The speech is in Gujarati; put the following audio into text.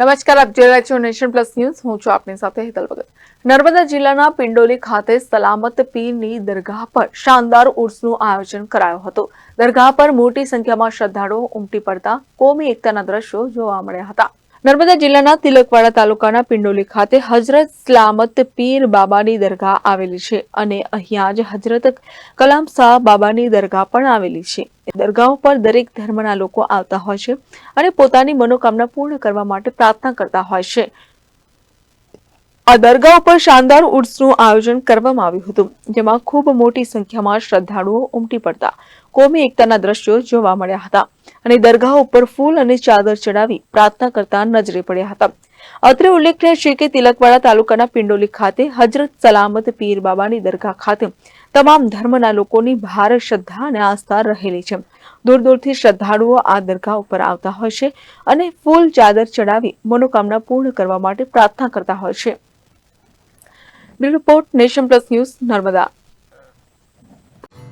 નમસ્કાર, આપ જોઈ રહ્યા છો નેશન પ્લસ ન્યૂઝ. હું છું આપની સાથે હેતલ ભગત. નર્મદા જિલ્લાના પિંડોલી ખાતે સલામત પીરની દરગાહ પર શાનદાર ઉર્સનું આયોજન કરાયું હતું. દરગાહ પર મોટી સંખ્યામાં શ્રદ્ધાળુઓ ઉમટી પડતા કોમી એકતાના દ્રશ્યો જોવા મળ્યા હતા. નર્મદા જિલ્લાના તિલકવાડા તાલુકાના પિંડોલી ખાતે હજરત સલામત પીર બાબાની દરગાહ આવેલી છે અને અહીંયા જ હજરત કલામ શાહ બાબાની દરગાહ પણ આવેલી છે. દરગાહ પર દરેક ધર્મના લોકો આવતા હોય છે અને પોતાની મનોકામના પૂર્ણ કરવા માટે પ્રાર્થના કરતા હોય છે. આ દરગાહ ઉપર શાનદાર ઉર્સનું આયોજન કરવામાં આવ્યું હતું, જેમાં ખૂબ મોટી સંખ્યામાં શ્રદ્ધાળુઓ ઉમટી પડતા કોમી એકતાના દ્રશ્યો જોવા મળ્યા હતા અને દરગાહ ઉપર ફૂલ અને ચાદર ચડાવી પ્રાર્થના કરતા નજરે પડ્યા હતા. અત્રે ઉલ્લેખનીય છે કે તિલકવાડા તાલુકાના પિંડોલી ખાતે હજરત સલામત પીર બાબાની દરગાહ ખાતે તમામ ધર્મના લોકોની ભારે શ્રદ્ધા અને આસ્થા રહેલી છે. દૂર દૂરથી શ્રદ્ધાળુઓ આ દરગાહ ઉપર આવતા હોય છે અને ફૂલ ચાદર ચડાવી મનોકામના પૂર્ણ કરવા માટે પ્રાર્થના કરતા હોય છે. Report nation plus news Narmada.